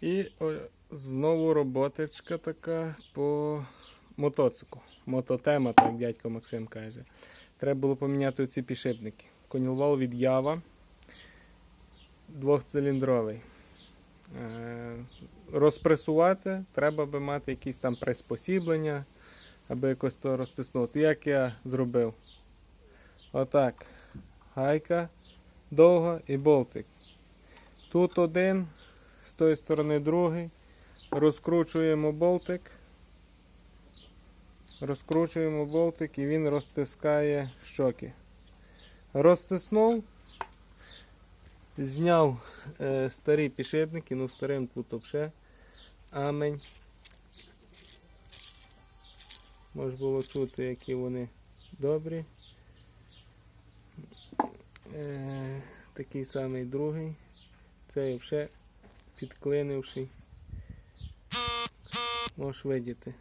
І о, знову роботочка така по мотоциклу. Мототема, так дядько Максим каже. Треба було поміняти ці підшипники. Конілвал від Ява двохциліндровий. Е, Розпресувати, треба би мати якісь там приспосіблення, аби якось то розтиснути. Як я зробив? Отак. Гайка довга і болтик. Тут один, з тої сторони другий. Розкручуємо болтик. Розкручуємо болтик і він розтискає щоки. Розтиснув, зняв е, старі підшипники, ну старим тут взагалі амень. Можна було чути, які вони добрі. Е, такий самий другий. Цей взагалі підклинивший. Можеш видіти.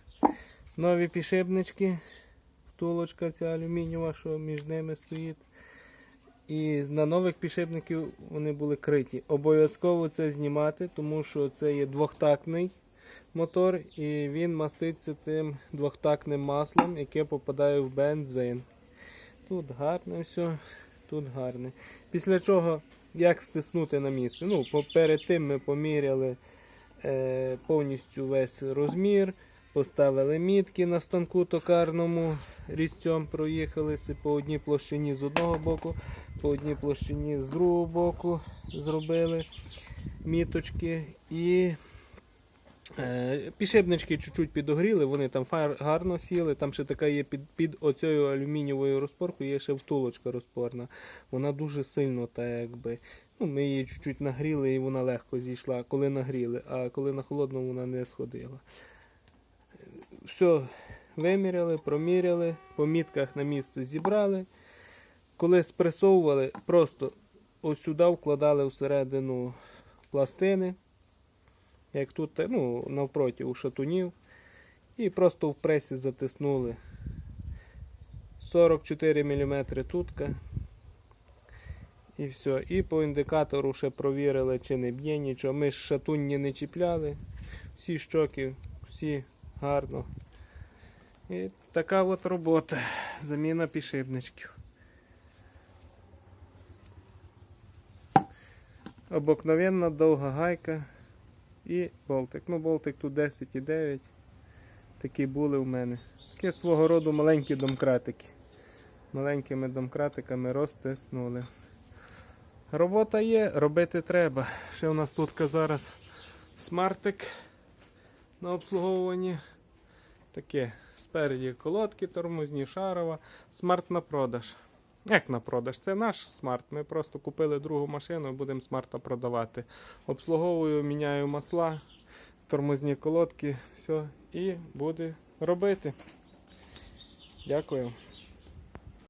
Нові підшипнички. Втулочка ця алюмінієва, що між ними стоїть. І на нових підшипників вони були криті. Обов'язково це знімати, тому що це є двохтактний мотор і він маститься тим двохтактним маслом, яке попадає в бензин. Тут гарне все, тут гарне. Після чого як стиснути на місце? Ну, перед тим ми поміряли е, повністю весь розмір, поставили мітки на станку токарному, різцем проїхалися по одній площині з одного боку, по одній площині з другого боку зробили міточки і підшипнички чуть-чуть підогріли, вони там гарно сіли. Там ще така є під, під оцією алюмінієвою розпоркою, є ще втулочка розпорна. Вона дуже сильно та якби. Ну, ми її чуть-чуть нагріли і вона легко зійшла, коли нагріли, а коли на холодному вона не сходила. Все, виміряли, проміряли, по мітках на місце зібрали. Коли спресовували, просто ось сюди вкладали всередину пластини, як тут, ну, навпроти у шатунів, і просто в пресі затиснули 44 мм тутка. І все. І по індикатору ще провірили, чи не б'є нічого. Ми ж шатунні не чіпляли. Всі щоки, всі гарно. І така от робота. Заміна підшипничків. Обикновенна довга гайка і болтик. Ну, болтик тут 10,9. Такі були в мене. Такі свого роду маленькі домкратики. Маленькими домкратиками розтиснули. Робота є, робити треба. Ще у нас тут зараз смартик на обслуговуванні. Таке спереді колодки, тормозні, шарова. Смарт на продаж. Як на продаж? Це наш смарт. Ми просто купили другу машину і будемо смарта продавати. Обслуговую, міняю масла, тормозні колодки, все, і буде робити. Дякую.